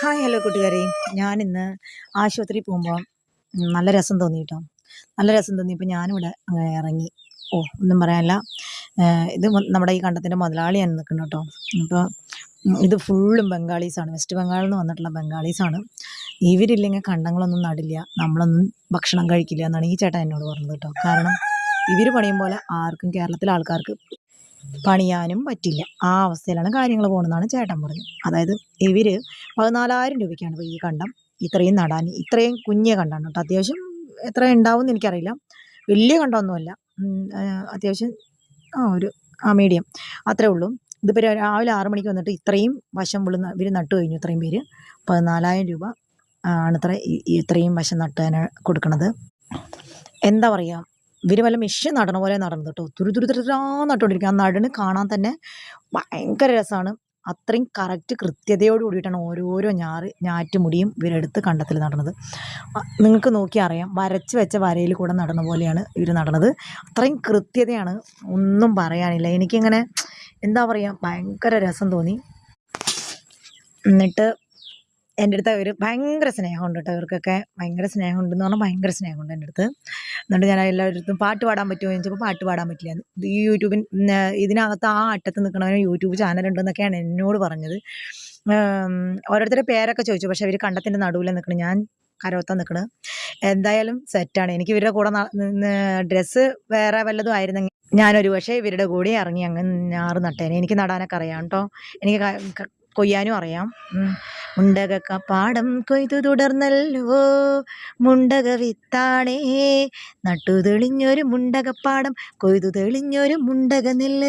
Hi hello കൂട്ടുകാരെ. ഞാനിന്ന് ആശുപത്രിയിൽ പോകുമ്പോൾ നല്ല രസം തോന്നി കേട്ടോ നല്ല രസം തോന്നിയപ്പോൾ ഞാനിവിടെ ഇറങ്ങി. ഓ ഒന്നും പറയാനില്ല. ഇത് നമ്മുടെ ഈ കണ്ടത്തിന്റെ മുതലാളിയാണ് നിൽക്കുന്നത് കേട്ടോ അപ്പോൾ ഇത് ഫുള്ളും ബംഗാളീസാണ് വെസ്റ്റ് ബംഗാളിൽ നിന്ന് വന്നിട്ടുള്ള ബംഗാളീസാണ് ഇവരില്ലെങ്കിൽ കണ്ടങ്ങളൊന്നും നടില്ല. നമ്മളൊന്നും ഭക്ഷണം കഴിക്കില്ല എന്നാണ് ഈ ചേട്ടൻ എന്നോട് പറഞ്ഞത് കേട്ടോ കാരണം ഇവർ പണിയും പോലെ ആർക്കും കേരളത്തിലെ ആൾക്കാർക്ക് പണിയാനും പറ്റില്ല. ആ അവസ്ഥയിലാണ് കാര്യങ്ങൾ പോകുന്നതാണ് ചേട്ടൻ പറഞ്ഞത്. അതായത് ഇവർ പതിനാലായിരം രൂപയ്ക്കാണ് ഈ കണ്ടം. ഇത്രയും നടാൻ ഇത്രയും കുഞ്ഞ് കണ്ടാണ് കേട്ടോ. അത്യാവശ്യം എത്ര ഉണ്ടാവും എന്ന് എനിക്കറിയില്ല. വലിയ കണ്ടമൊന്നുമല്ല. അത്യാവശ്യം ആ ഒരു ആ മീഡിയം അത്രേ ഉള്ളൂ. ഇതിപ്പോൾ രാവിലെ ആറ് മണിക്ക് വന്നിട്ട് ഇത്രയും വശം പുള്ളി ഇവർ നട്ടു കഴിഞ്ഞു ഇത്രയും പേര്. പതിനാലായിരം രൂപ ആണ് ഇത്ര ഇത്രയും വശം നട്ടാൻ കൊടുക്കണത്. എന്താ പറയുക ഇവർ വല്ല മെഷീൻ നടണ പോലെ നടന്നു കേട്ടോ തുരു തുരു തുരുതാ നട്ടുകൊണ്ടിരിക്കുക ആ നടന് കാണാൻ തന്നെ ഭയങ്കര രസമാണ് അത്രയും കറക്റ്റ് കൃത്യതയോട് കൂടിയിട്ടാണ് ഓരോരോ ഞാറ് ഞാറ്റുമുടിയും ഇവരെടുത്ത് കണ്ടത്തിൽ നടന്നത്. നിങ്ങൾക്ക് നോക്കി അറിയാം. വരച്ച് വെച്ച വരയിൽ കൂടെ നടന്ന പോലെയാണ് ഇവർ നടന്നത്. അത്രയും കൃത്യതയാണ്. ഒന്നും പറയാനില്ല. എനിക്കിങ്ങനെ എന്താ പറയുക ഭയങ്കര രസം തോന്നി. എന്നിട്ട് എന്റെ അടുത്ത് അവർ ഭയങ്കര സ്നേഹമുണ്ട് കേട്ടോ ഇവർക്കൊക്കെ ഭയങ്കര സ്നേഹമുണ്ടെന്ന് പറഞ്ഞാൽ ഭയങ്കര സ്നേഹമുണ്ട് എന്റെ അടുത്ത് എന്നിട്ട് ഞാൻ എല്ലാവരുടെ പാട്ട് പാടാൻ പറ്റുമോ എന്ന് ചോദിച്ചപ്പോൾ പാട്ട് പാടാൻ പറ്റില്ല. ഈ യൂട്യൂബിൻ ഇതിനകത്ത് ആ അറ്റത്ത് നിൽക്കണവന് യൂട്യൂബ് ചാനലുണ്ടെന്നൊക്കെയാണ് എന്നോട് പറഞ്ഞത്. ഓരോരുത്തരുടെ പേരൊക്കെ ചോദിച്ചു. പക്ഷെ അവർ കണ്ടത്തിന്റെ നടുവിൽ നിൽക്കണം ഞാൻ കരോത്താൻ നിൽക്കണത് എന്തായാലും സെറ്റാണ് എനിക്ക് ഇവരുടെ കൂടെ ഡ്രസ്സ് വേറെ വല്ലതും ആയിരുന്നെങ്കിൽ ഞാനൊരു പക്ഷേ ഇവരുടെ കൂടെ ഇറങ്ങി അങ്ങ് ഞാറ് നട്ടേനെ. എനിക്ക് നടാനൊക്കെ അറിയാം കേട്ടോ എനിക്ക് കൊയ്യാനും അറിയാം. മുണ്ടകക്ക പാടം കൊയ്തു തുടർന്നല്ലോ. മുണ്ടക വിത്താണേ. നട്ടു തെളിഞ്ഞൊരു മുണ്ടകപ്പാടം കൊയ്തു തെളിഞ്ഞൊരു മുണ്ടക നെല്ല്.